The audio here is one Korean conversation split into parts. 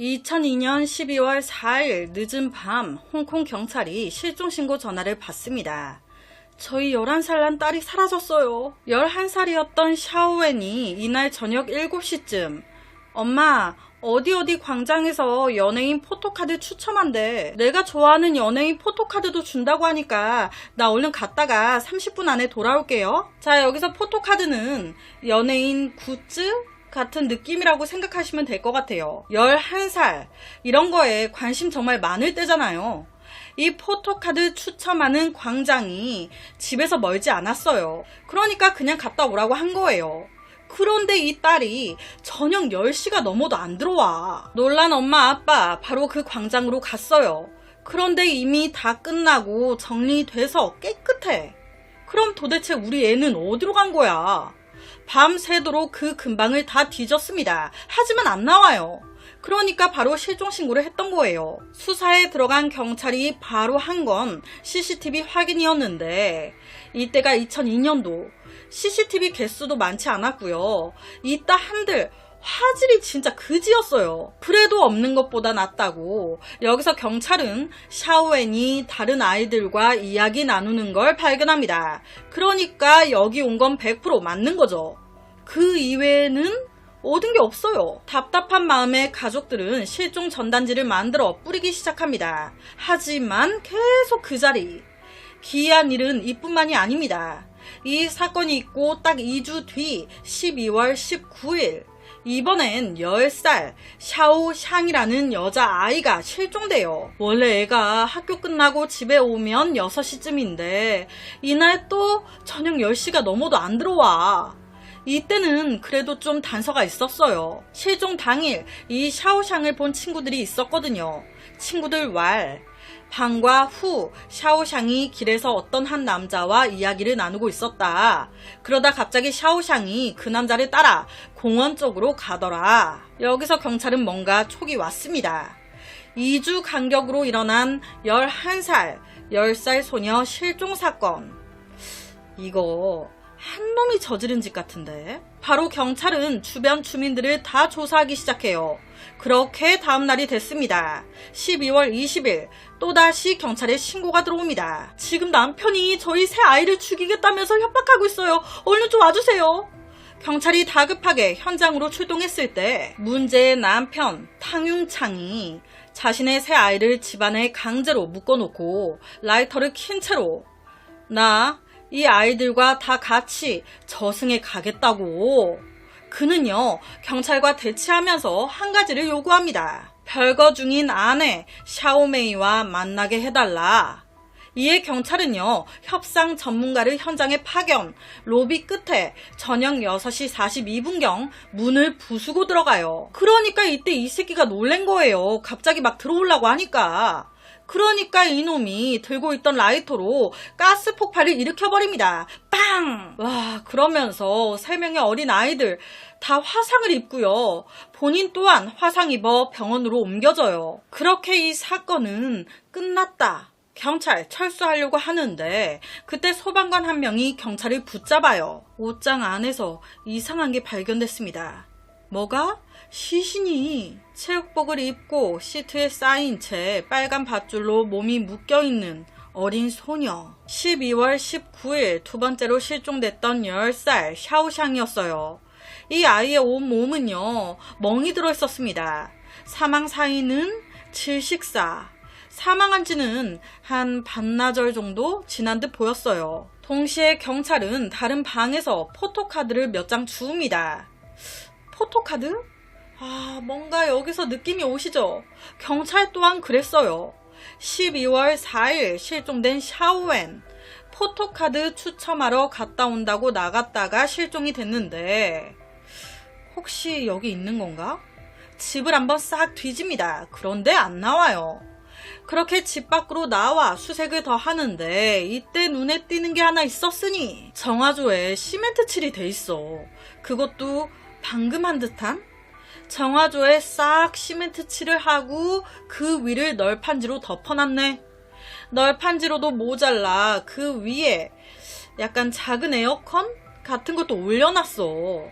2002년 12월 4일 늦은 밤 홍콩 경찰이 실종 신고 전화를 받습니다. 저희 11살 난 딸이 사라졌어요. 11살이었던 샤오웬이 이날 저녁 7시쯤 엄마 어디 어디 광장에서 연예인 포토카드 추첨한대. 내가 좋아하는 연예인 포토카드도 준다고 하니까 나 얼른 갔다가 30분 안에 돌아올게요. 자 여기서 포토카드는 연예인 굿즈 같은 느낌이라고 생각하시면 될 것 같아요. 11살. 이런 거에 관심 정말 많을 때잖아요. 이 포토카드 추첨하는 광장이 집에서 멀지 않았어요. 그러니까 그냥 갔다 오라고 한 거예요. 그런데 이 딸이 저녁 10시가 넘어도 안 들어와. 놀란 엄마 아빠 바로 그 광장으로 갔어요. 그런데 이미 다 끝나고 정리돼서 깨끗해. 그럼 도대체 우리 애는 어디로 간 거야? 밤새도록 그 근방을 다 뒤졌습니다. 하지만 안 나와요. 그러니까 바로 실종 신고를 했던 거예요. 수사에 들어간 경찰이 바로 한 건 CCTV 확인이었는데 이때가 2002년도 CCTV 개수도 많지 않았고요. 이따 한들 화질이 진짜 그지였어요. 그래도 없는 것보다 낫다고 여기서 경찰은 샤오웬이 다른 아이들과 이야기 나누는 걸 발견합니다. 그러니까 여기 온 건 100% 맞는 거죠. 그 이외에는 얻은 게 없어요. 답답한 마음에 가족들은 실종 전단지를 만들어 뿌리기 시작합니다. 하지만 계속 그 자리. 기이한 일은 이뿐만이 아닙니다. 이 사건이 있고 딱 2주 뒤 12월 19일 이번엔 10살 샤오샹이라는 여자아이가 실종돼요. 원래 애가 학교 끝나고 집에 오면 6시쯤인데 이날 또 저녁 10시가 넘어도 안 들어와. 이때는 그래도 좀 단서가 있었어요. 실종 당일 이 샤오샹을 본 친구들이 있었거든요. 친구들 왈. 방과 후 샤오샹이 길에서 어떤 한 남자와 이야기를 나누고 있었다. 그러다 갑자기 샤오샹이 그 남자를 따라 공원 쪽으로 가더라. 여기서 경찰은 뭔가 촉이 왔습니다. 2주 간격으로 일어난 11살, 10살 소녀 실종 사건. 이거 한 놈이 저지른 짓 같은데. 바로 경찰은 주변 주민들을 다 조사하기 시작해요. 그렇게 다음 날이 됐습니다. 12월 20일 또다시 경찰에 신고가 들어옵니다. 지금 남편이 저희 새 아이를 죽이겠다면서 협박하고 있어요. 얼른 좀 와주세요. 경찰이 다급하게 현장으로 출동했을 때 문제의 남편 탕융창이 자신의 새 아이를 집안에 강제로 묶어놓고 라이터를 킨 채로 나 이 아이들과 다 같이 저승에 가겠다고. 그는요, 경찰과 대치하면서 한 가지를 요구합니다. 별거 중인 아내 샤오메이와 만나게 해달라. 이에 경찰은요, 협상 전문가를 현장에 파견, 로비 끝에 저녁 6시 42분경 문을 부수고 들어가요. 그러니까 이때 이 새끼가 놀란 거예요. 갑자기 막 들어오려고 하니까. 그러니까 이놈이 들고 있던 라이터로 가스 폭발을 일으켜버립니다. 빵! 와, 그러면서 세 명의 어린 아이들 다 화상을 입고요. 본인 또한 화상 입어 병원으로 옮겨져요. 그렇게 이 사건은 끝났다. 경찰 철수하려고 하는데 그때 소방관 한 명이 경찰을 붙잡아요. 옷장 안에서 이상한 게 발견됐습니다. 뭐가? 시신이 체육복을 입고 시트에 쌓인 채 빨간 밧줄로 몸이 묶여있는 어린 소녀. 12월 19일 두 번째로 실종됐던 10살 샤오샹이었어요. 이 아이의 온 몸은요, 멍이 들어 있었습니다. 사망 사이는 질식사. 사망한 지는 한 반나절 정도 지난 듯 보였어요. 동시에 경찰은 다른 방에서 포토카드를 몇 장 주웁니다. 포토카드? 아, 뭔가 여기서 느낌이 오시죠? 경찰 또한 그랬어요. 12월 4일 실종된 샤오웬. 포토카드 추첨하러 갔다 온다고 나갔다가 실종이 됐는데, 혹시 여기 있는 건가? 집을 한번 싹 뒤집니다. 그런데 안 나와요. 그렇게 집 밖으로 나와 수색을 더 하는데 이때 눈에 띄는 게 하나 있었으니 정화조에 시멘트 칠이 돼 있어. 그것도 방금 한 듯한? 정화조에 싹 시멘트 칠을 하고 그 위를 널판지로 덮어놨네. 널판지로도 모자라 그 위에 약간 작은 에어컨 같은 것도 올려놨어.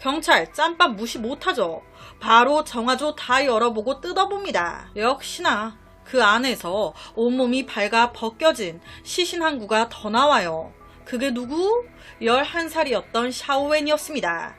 경찰 짬밥 무시 못하죠. 바로 정화조 다 열어보고 뜯어봅니다. 역시나 그 안에서 온몸이 밝아 벗겨진 시신 한 구가 더 나와요. 그게 누구? 11살이었던 샤오웬이었습니다.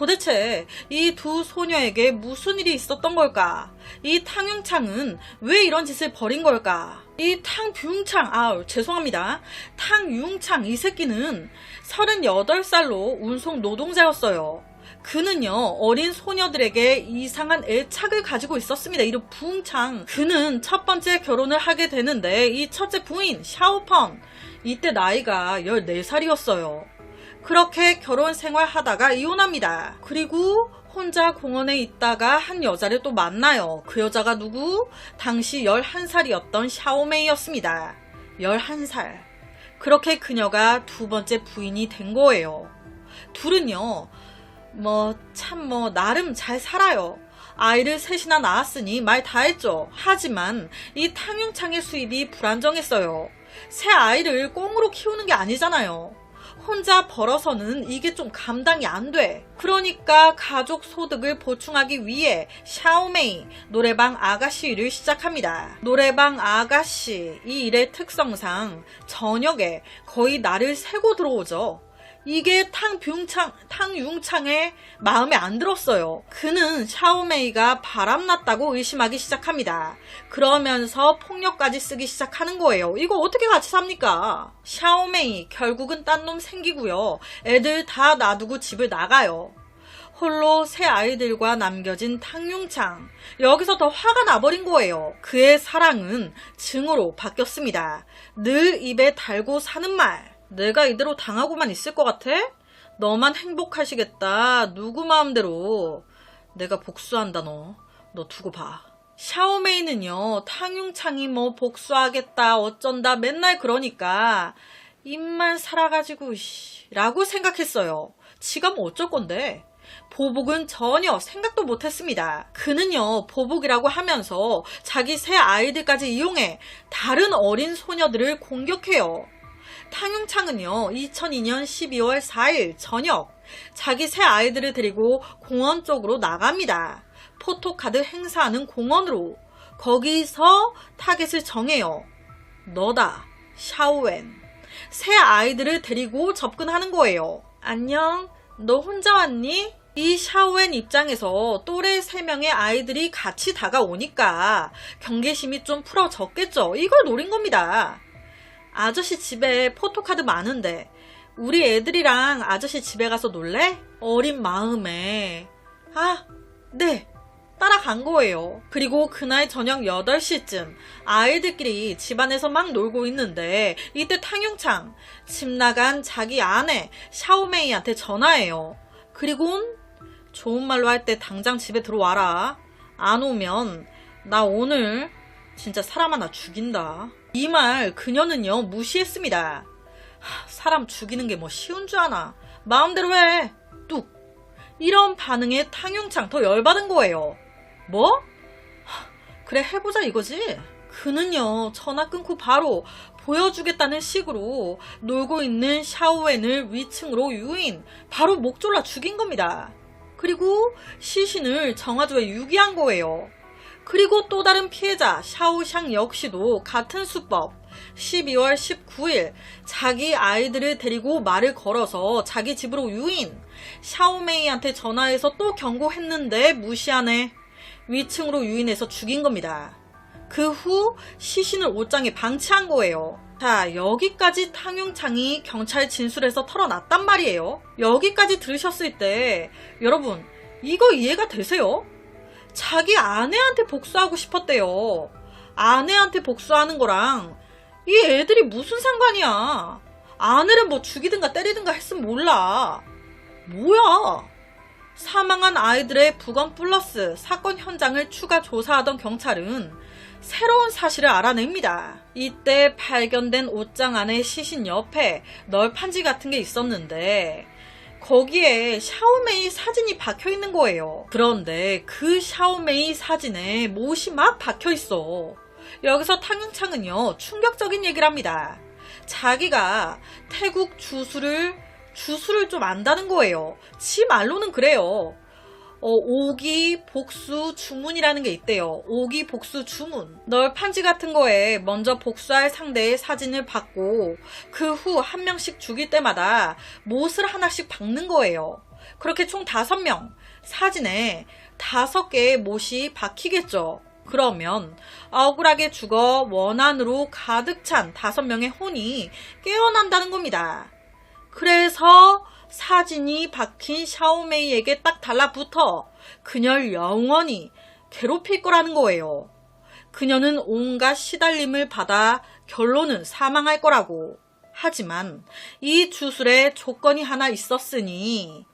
도대체 이 두 소녀에게 무슨 일이 있었던 걸까? 이 탕융창은 왜 이런 짓을 벌인 걸까? 이 탕뷰창, 아 죄송합니다. 탕융창 이 새끼는 38살로 운송 노동자였어요. 그는요, 어린 소녀들에게 이상한 애착을 가지고 있었습니다. 이름 붕창. 그는 첫 번째 결혼을 하게 되는데, 이 첫째 부인, 샤오펀. 이때 나이가 14살이었어요. 그렇게 결혼 생활 하다가 이혼합니다. 그리고 혼자 공원에 있다가 한 여자를 또 만나요. 그 여자가 누구? 당시 11살이었던 샤오메이였습니다. 11살. 그렇게 그녀가 두 번째 부인이 된 거예요. 둘은요, 뭐, 참, 뭐, 나름 잘 살아요. 아이를 셋이나 낳았으니 말 다 했죠. 하지만 이 탕융창의 수입이 불안정했어요. 새 아이를 꽁으로 키우는 게 아니잖아요. 혼자 벌어서는 이게 좀 감당이 안 돼. 그러니까 가족 소득을 보충하기 위해 샤오메이 노래방 아가씨 일을 시작합니다. 노래방 아가씨 이 일의 특성상 저녁에 거의 나를 새고 들어오죠. 이게 탕뷰창, 탕융창의 마음에 안 들었어요. 그는 샤오메이가 바람났다고 의심하기 시작합니다. 그러면서 폭력까지 쓰기 시작하는 거예요. 이거 어떻게 같이 삽니까? 샤오메이 결국은 딴 놈 생기고요. 애들 다 놔두고 집을 나가요. 홀로 새 아이들과 남겨진 탕융창. 여기서 더 화가 나버린 거예요. 그의 사랑은 증오로 바뀌었습니다. 늘 입에 달고 사는 말. 내가 이대로 당하고만 있을 것 같아? 너만 행복하시겠다. 누구 마음대로. 내가 복수한다, 너. 너 두고 봐. 샤오메이는요, 탕융창이 뭐 복수하겠다, 어쩐다, 맨날 그러니까, 입만 살아가지고, 씨, 라고 생각했어요. 지가 뭐 어쩔 건데. 보복은 전혀 생각도 못했습니다. 그는요, 보복이라고 하면서 자기 새 아이들까지 이용해 다른 어린 소녀들을 공격해요. 탕융창은요, 2002년 12월 4일 저녁, 자기 새 아이들을 데리고 공원 쪽으로 나갑니다. 포토카드 행사하는 공원으로. 거기서 타겟을 정해요. 너다, 샤오웬. 새 아이들을 데리고 접근하는 거예요. 안녕, 너 혼자 왔니? 이 샤오웬 입장에서 또래 3명의 아이들이 같이 다가오니까 경계심이 좀 풀어졌겠죠. 이걸 노린 겁니다. 아저씨 집에 포토카드 많은데 우리 애들이랑 아저씨 집에 가서 놀래? 어린 마음에 아, 네. 따라간 거예요. 그리고 그날 저녁 8시쯤 아이들끼리 집안에서 막 놀고 있는데 이때 탕용창 집 나간 자기 아내 샤오메이한테 전화해요. 그리곤 좋은 말로 할 때 당장 집에 들어와라. 안 오면 나 오늘 진짜 사람 하나 죽인다. 이 말 그녀는요 무시했습니다. 하, 사람 죽이는 게 뭐 쉬운 줄 아나. 마음대로 해. 뚝. 이런 반응에 탕용창 더 열받은 거예요. 뭐? 하, 그래 해보자 이거지. 그는요 전화 끊고 바로 보여주겠다는 식으로 놀고 있는 샤오웬을 위층으로 유인 바로 목 졸라 죽인 겁니다. 그리고 시신을 정화조에 유기한 거예요. 그리고 또 다른 피해자 샤오샹 역시도 같은 수법 12월 19일 자기 아이들을 데리고 말을 걸어서 자기 집으로 유인 샤오메이한테 전화해서 또 경고했는데 무시하네 위층으로 유인해서 죽인 겁니다. 그 후 시신을 옷장에 방치한 거예요. 자, 여기까지 탕용창이 경찰 진술에서 털어놨단 말이에요. 여기까지 들으셨을 때 여러분 이거 이해가 되세요? 자기 아내한테 복수하고 싶었대요. 아내한테 복수하는 거랑 이 애들이 무슨 상관이야. 아내를 뭐 죽이든가 때리든가 했으면 몰라. 뭐야. 사망한 아이들의 부검 플러스 사건 현장을 추가 조사하던 경찰은 새로운 사실을 알아냅니다. 이때 발견된 옷장 안에 시신 옆에 널판지 같은 게 있었는데 거기에 샤오메이 사진이 박혀 있는 거예요. 그런데 그 샤오메이 사진에 못이 막 박혀 있어. 여기서 탕윤창은요, 충격적인 얘기를 합니다. 자기가 태국 주술을, 주술을 좀 안다는 거예요. 지 말로는 그래요. 어, 오기 복수 주문이라는 게 있대요. 오기 복수 주문. 널 판지 같은 거에 먼저 복수할 상대의 사진을 받고 그 후 한 명씩 죽일 때마다 못을 하나씩 박는 거예요. 그렇게 총 다섯 명 사진에 다섯 개의 못이 박히겠죠. 그러면 억울하게 죽어 원한으로 가득 찬 다섯 명의 혼이 깨어난다는 겁니다. 그래서 사진이 박힌 샤오메이에게 딱 달라붙어 그녀를 영원히 괴롭힐 거라는 거예요. 그녀는 온갖 시달림을 받아 결론은 사망할 거라고. 하지만 이 주술에 조건이 하나 있었으니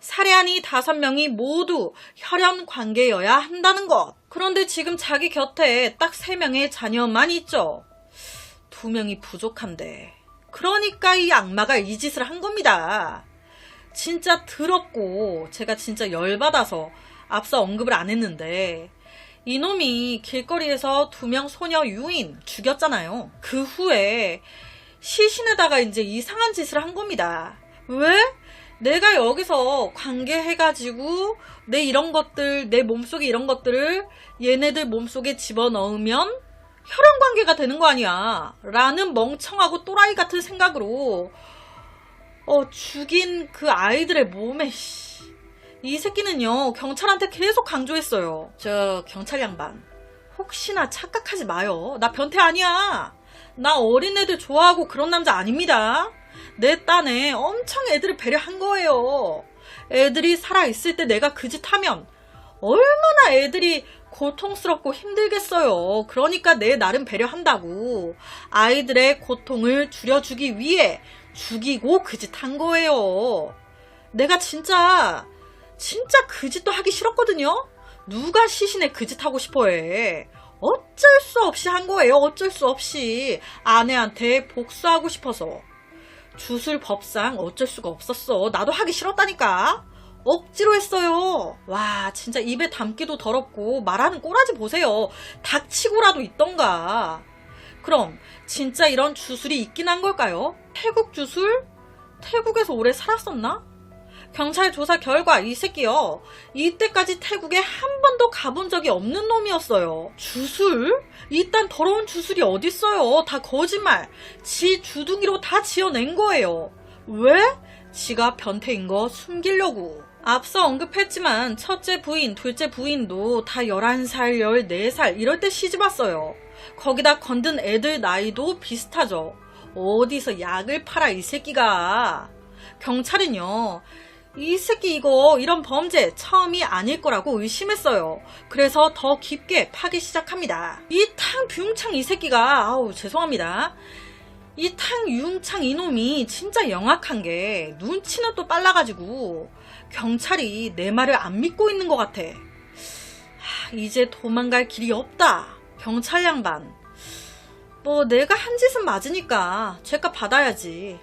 살해한 이 다섯 명이 모두 혈연 관계여야 한다는 것. 그런데 지금 자기 곁에 딱 세 명의 자녀만 있죠. 두 명이 부족한데. 그러니까 이 악마가 이 짓을 한 겁니다. 진짜 더럽고 제가 진짜 열받아서 앞서 언급을 안 했는데 이놈이 길거리에서 두 명 소녀 유인 죽였잖아요. 그 후에 시신에다가 이제 이상한 짓을 한 겁니다. 왜? 내가 여기서 관계해가지고 내 이런 것들, 내 몸속에 이런 것들을 얘네들 몸속에 집어넣으면 혈연 관계가 되는 거 아니야. 라는 멍청하고 또라이 같은 생각으로 어, 죽인 그 아이들의 몸에, 씨. 이 새끼는요, 경찰한테 계속 강조했어요. 저, 경찰 양반. 혹시나 착각하지 마요. 나 변태 아니야. 나 어린애들 좋아하고 그런 남자 아닙니다. 내 딴에 엄청 애들을 배려한 거예요. 애들이 살아있을 때 내가 그 짓 하면 얼마나 애들이 고통스럽고 힘들겠어요. 그러니까 내 나름 배려한다고. 아이들의 고통을 줄여주기 위해 죽이고 그 짓 한 거예요. 내가 진짜, 진짜 그 짓도 하기 싫었거든요? 누가 시신에 그 짓 하고 싶어 해. 어쩔 수 없이 한 거예요. 어쩔 수 없이. 아내한테 복수하고 싶어서. 주술 법상 어쩔 수가 없었어. 나도 하기 싫었다니까. 억지로 했어요. 와, 진짜 입에 담기도 더럽고 말하는 꼬라지 보세요. 닥치고라도 있던가. 그럼 진짜 이런 주술이 있긴 한 걸까요? 태국 주술? 태국에서 오래 살았었나? 경찰 조사 결과 이 새끼요. 이때까지 태국에 한 번도 가본 적이 없는 놈이었어요. 주술? 이딴 더러운 주술이 어딨어요. 다 거짓말. 지 주둥이로 다 지어낸 거예요. 왜? 지가 변태인 거 숨기려고. 앞서 언급했지만 첫째 부인, 둘째 부인도 다 11살, 14살 이럴 때 시집 왔어요. 거기다 건든 애들 나이도 비슷하죠. 어디서 약을 팔아 이 새끼가. 경찰은요. 이 새끼 이거 이런 범죄 처음이 아닐 거라고 의심했어요. 그래서 더 깊게 파기 시작합니다. 이 탕뷰창 이 새끼가 아우 죄송합니다. 이 탕융창 이놈이 진짜 영악한 게 눈치는 또 빨라가지고 경찰이 내 말을 안 믿고 있는 것 같아. 하, 이제 도망갈 길이 없다. 경찰 양반. 뭐 내가 한 짓은 맞으니까 죄값 받아야지.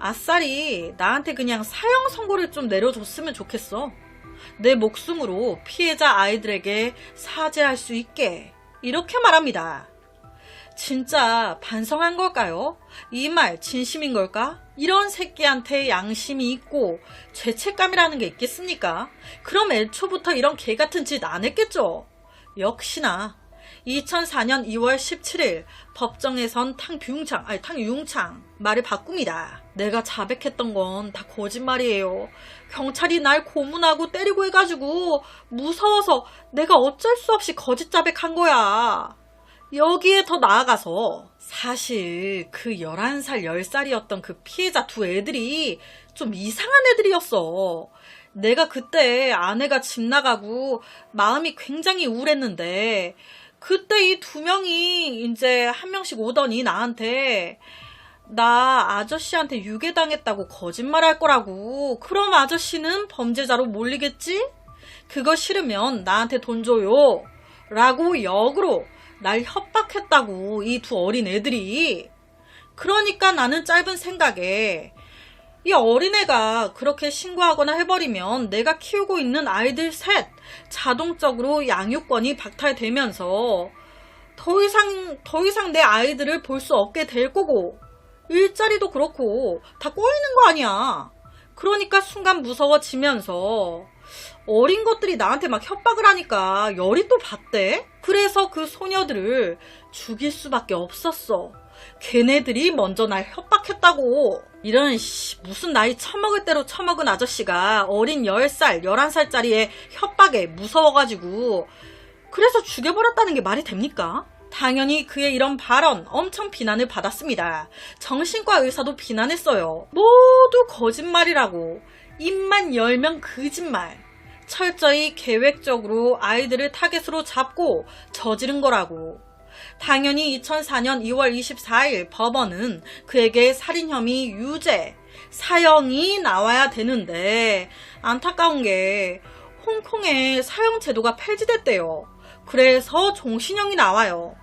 아싸리 나한테 그냥 사형 선고를 좀 내려줬으면 좋겠어. 내 목숨으로 피해자 아이들에게 사죄할 수 있게. 이렇게 말합니다. 진짜 반성한 걸까요? 이 말 진심인 걸까? 이런 새끼한테 양심이 있고 죄책감이라는 게 있겠습니까? 그럼 애초부터 이런 개 같은 짓 안 했겠죠? 역시나 2004년 2월 17일 법정에선 탕뷰창, 아니 탕융창 말을 바꿉니다. 내가 자백했던 건 다 거짓말이에요. 경찰이 날 고문하고 때리고 해가지고 무서워서 내가 어쩔 수 없이 거짓 자백한 거야. 여기에 더 나아가서 사실 그 11살, 10살이었던 그 피해자 두 애들이 좀 이상한 애들이었어. 내가 그때 아내가 집 나가고 마음이 굉장히 우울했는데 그때 이 두 명이 이제 한 명씩 오더니 나한테 나 아저씨한테 유괴당했다고 거짓말 할 거라고. 그럼 아저씨는 범죄자로 몰리겠지? 그거 싫으면 나한테 돈 줘요. 라고 역으로 날 협박했다고, 이 두 어린 애들이. 그러니까 나는 짧은 생각에, 이 어린애가 그렇게 신고하거나 해버리면 내가 키우고 있는 아이들 셋 자동적으로 양육권이 박탈되면서 더 이상, 더 이상 내 아이들을 볼 수 없게 될 거고, 일자리도 그렇고 다 꼬이는 거 아니야. 그러니까 순간 무서워지면서 어린 것들이 나한테 막 협박을 하니까 열이 또 받대? 그래서 그 소녀들을 죽일 수밖에 없었어. 걔네들이 먼저 날 협박했다고. 이런 씨, 무슨 나이 처먹을 대로 처먹은 아저씨가 어린 10살, 11살짜리의 협박에 무서워가지고 그래서 죽여버렸다는 게 말이 됩니까? 당연히 그의 이런 발언 엄청 비난을 받았습니다. 정신과 의사도 비난했어요. 모두 거짓말이라고. 입만 열면 거짓말. 철저히 계획적으로 아이들을 타겟으로 잡고 저지른 거라고. 당연히 2004년 2월 24일 법원은 그에게 살인 혐의 유죄, 사형이 나와야 되는데 안타까운 게 홍콩의 사형 제도가 폐지됐대요. 그래서 종신형이 나와요.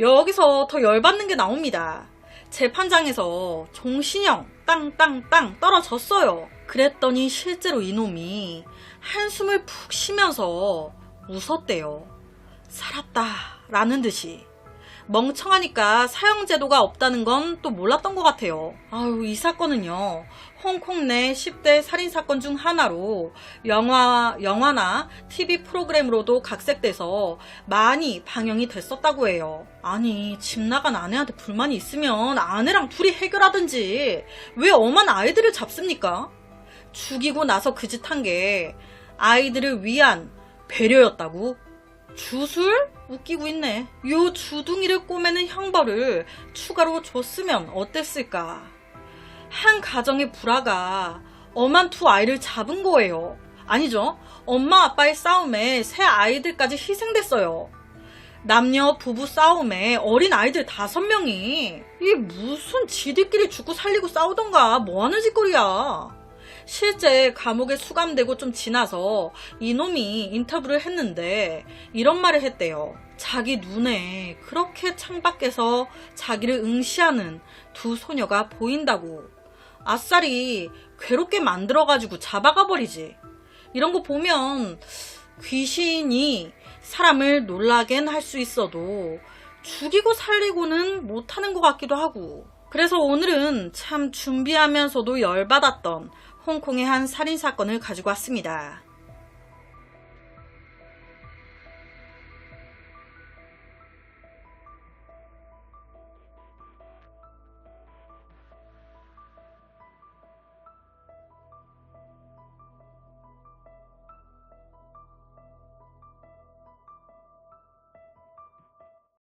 여기서 더 열받는 게 나옵니다. 재판장에서 종신형 땅땅땅 떨어졌어요. 그랬더니 실제로 이놈이 한숨을 푹 쉬면서 웃었대요. 살았다 라는 듯이. 멍청하니까 사형제도가 없다는 건 또 몰랐던 것 같아요. 아유, 이 사건은요, 홍콩 내 10대 살인사건 중 하나로 영화, 영화나 TV 프로그램으로도 각색돼서 많이 방영이 됐었다고 해요. 아니, 집 나간 아내한테 불만이 있으면 아내랑 둘이 해결하든지 왜 엄한 아이들을 잡습니까? 죽이고 나서 그 짓 한 게 아이들을 위한 배려였다고? 주술? 웃기고 있네. 요 주둥이를 꼬매는 형벌을 추가로 줬으면 어땠을까? 한 가정의 불화가 엄한 두 아이를 잡은 거예요. 아니죠. 엄마 아빠의 싸움에 새 아이들까지 희생됐어요. 남녀 부부 싸움에 어린 아이들 다섯 명이 이게 무슨 지들끼리 죽고 살리고 싸우던가 뭐하는 짓거리야. 실제 감옥에 수감되고 좀 지나서 이놈이 인터뷰를 했는데 이런 말을 했대요. 자기 눈에 그렇게 창밖에서 자기를 응시하는 두 소녀가 보인다고. 아싸리 괴롭게 만들어가지고 잡아가 버리지. 이런 거 보면 귀신이 사람을 놀라겐 할 수 있어도 죽이고 살리고는 못하는 것 같기도 하고. 그래서 오늘은 참 준비하면서도 열받았던 홍콩의 한 살인 사건을 가지고 왔습니다.